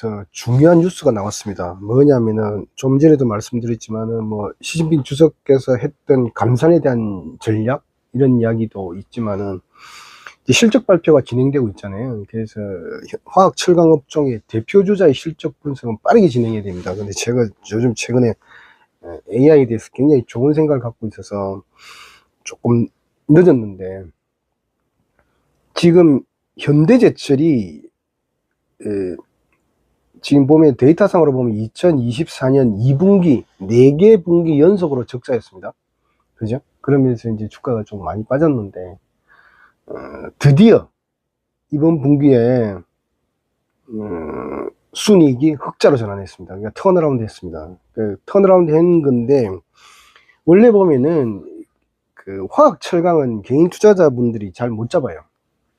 더 중요한 뉴스가 나왔습니다. 뭐냐면은 좀 전에도 말씀드렸지만은 뭐 시진핑 주석께서 했던 감산에 대한 전략 이런 이야기도 있지만은 실적 발표가 진행되고 있잖아요. 그래서 화학 철강 업종의 대표 주자의 실적 분석은 빠르게 진행해야 됩니다. 근데 제가 요즘 최근에 AI에 대해서 굉장히 좋은 생각을 갖고 있어서 조금 늦었는데 지금 현대제철이 에, 지금 보면 데이터상으로 보면 2024년 2분기 4개 분기 연속으로 적자였습니다. 그죠? 그러면서 이제 주가가 좀 많이 빠졌는데 어, 드디어 이번 분기에 음, 순이익이 흑자로 전환했습니다. 그러니까 턴어라운드 했습니다. 그 턴어라운드 한 건데 원래 보면은 그 화학 철강은 개인 투자자분들이 잘 못 잡아요.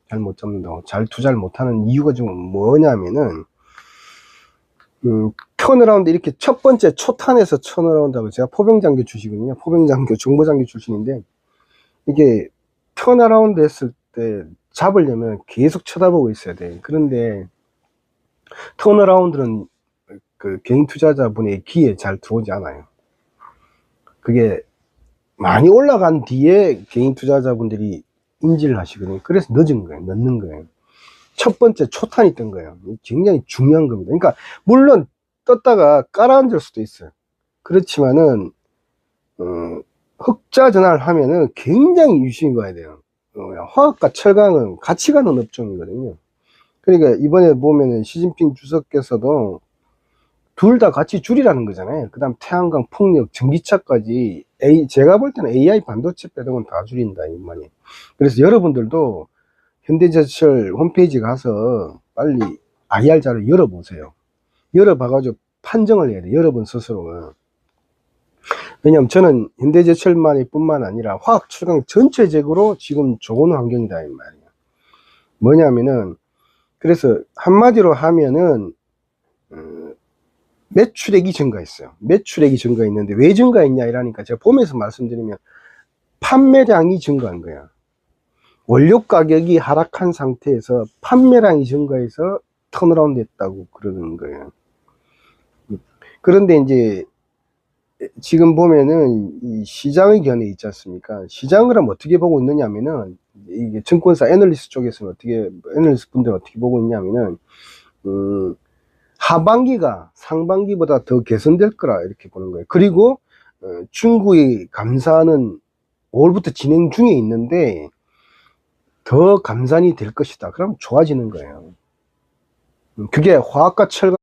잘 못 잡는다고 잘 투자를 못하는 이유가 좀 뭐냐면은 음, 턴어라운드 이렇게 첫 번째 초탄에서 턴어라운드하고 제가 포병장교 출신이거든요. 포병장교 정보장교 출신인데 이게 턴어라운드 했을 때 잡으려면 계속 쳐다보고 있어야 돼. 그런데 턴어라운드는 그 개인 투자자분의 귀에 잘 들어오지 않아요. 그게 많이 올라간 뒤에 개인 투자자분들이 인지를 하시거든요. 그래서 늦은 거예요. 늦는 거예요. 첫 번째 초탄이 뜬 거예요. 굉장히 중요한 겁니다. 그러니까 물론 떴다가 깔아앉을 수도 있어요. 그렇지만은 어, 흑자 전환을 하면은 굉장히 유심히 봐야 돼요. 어, 화학과 철강은 같이 가는 업종이거든요. 그러니까 이번에 보면은 시진핑 주석께서도 둘 다 같이 줄이라는 거잖아요. 그 다음 태양광, 풍력, 전기차까지 A, 제가 볼 때는 AI 반도체 건다 줄인다, 이 말이. 그래서 여러분들도 현대제철 홈페이지 가서 빨리 IR 자료 열어보세요. 열어봐가지고 판정을 해야 돼, 여러분 스스로. 왜냐면 저는 현대제철만이 뿐만 아니라 화학 철강 전체적으로 지금 좋은 환경이다, 이 말이에요. 뭐냐면은, 그래서 한마디로 하면은, 음, 매출액이 증가했어요. 매출액이 증가했는데 왜 증가했냐 이러니까 제가 보면서 말씀드리면 판매량이 증가한 거야. 원료 가격이 하락한 상태에서 판매량이 증가해서 턴어라운드 했다고 그러는 거예요. 그런데 이제 지금 보면은 이 시장의 견해 있지 않습니까? 시장을 어떻게 보고 있느냐면은 이게 증권사 애널리스트 쪽에서는 어떻게 애널리스트 분들은 어떻게 보고 있냐면은 음, 하반기가 상반기보다 더 개선될 거라 이렇게 보는 거예요. 그리고 어, 중국의 감사는 5월부터 진행 중에 있는데 더 감산이 될 것이다. 그럼 좋아지는 거예요. 음, 그게 화학과 철강